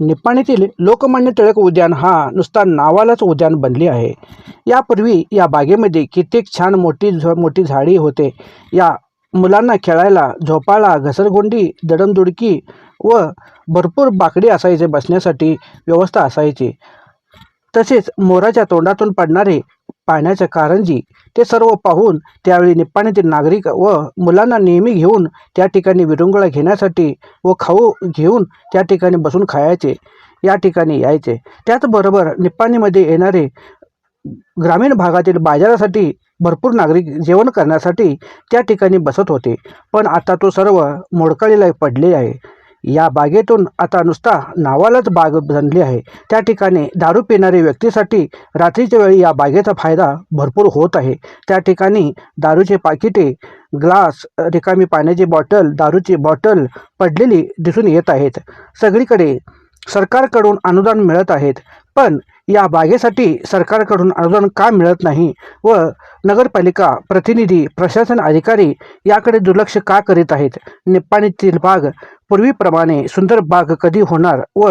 निपाणीतील लोकमान्य टिळक उद्यान हा नुसता नावालाच उद्यान बनले आहे. यापूर्वी या बागेमध्ये कित्येक छान मोठी झ मोठी झाडी होते. या मुलांना खेळायला झोपाळा घसरगुंडी दडमदुडकी व भरपूर बाकडी असायचे बसण्यासाठी व्यवस्था असायची. तसेच मोराच्या तोंडातून पडणारे पाण्याचे कारंजी ते सर्व पाहून त्यावेळी निप्पाणीतील नागरिक व मुलांना नेहमी घेऊन त्या ठिकाणी विरंगुळा घेण्यासाठी व खाऊ घेऊन त्या ठिकाणी बसून खायचे या ठिकाणी यायचे. त्याचबरोबर निप्पाणीमध्ये येणारे ग्रामीण भागातील बाजारासाठी भरपूर नागरिक जेवण करण्यासाठी त्या ठिकाणी बसत होते. पण आता तो सर्व मोडकळीला पडले आहे. या बागेतून आता नुसता नावालाच बाग बनली आहे. त्या ठिकाणी दारू पिणाऱ्या व्यक्तीसाठी रात्रीच्या वेळी या बागेचा फायदा भरपूर होत आहे. त्या ठिकाणी दारूचे पाकिटे ग्लास रिकामी पाण्याची बॉटल दारूची बॉटल पडलेली दिसून येत आहेत. सगळीकडे सरकारकडून अनुदान मिळत आहेत. पण या बागेसाठी सरकारकडून अनुदान का मिळत नाही व नगरपालिका प्रतिनिधी प्रशासन अधिकारी याकडे दुर्लक्ष का करीत आहेत? निप्पाणीतील बाग पूर्वीप्रमाणे सुंदर बाग कधी होणार व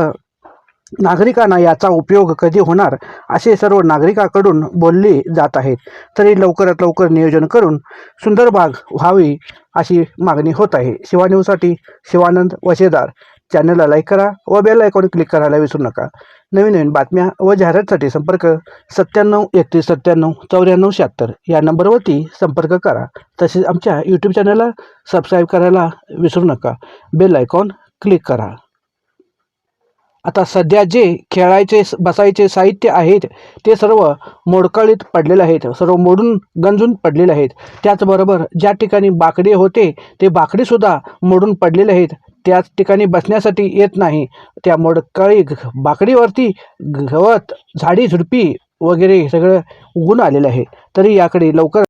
नागरिकांना याचा उपयोग कधी होणार असे सर्व नागरिकाकडून बोलले जात आहेत. तरी लवकरात लवकर नियोजन करून सुंदर बाग व्हावी अशी मागणी होत आहे. शिवा न्यूजसाठी शिवानंद वशेदार. चॅनलला लाईक करा व बेल आयकॉन क्लिक करायला विसरू नका. नवीन नवीन बातम्या व जाहिरातीसाठी संपर्क सत्त्याण्णव एकतीस सत्त्याण्णव चौऱ्याण्णव शहात्तर या नंबरवरती संपर्क करा. तसेच आमच्या यूट्यूब चॅनलला सबस्क्राईब करायला विसरू नका. बेल आयकॉन क्लिक करा. आता सध्या जे खेळायचे बसायचे साहित्य आहेत ते सर्व मोडकळीत पडलेले आहेत सर्व मोडून गंजून पडलेले आहेत. त्याचबरोबर ज्या ठिकाणी बाकडे होते ते बाकडेसुद्धा मोडून पडलेले आहेत. त्याच ठिकाणी बसण्यासाठी येत नाही. त्या मोडकळी घ- बाकडीवरती गवत झाडी झुडपी वगैरे सगळं उगून आलेलं आहे. तरी याकडे लवकर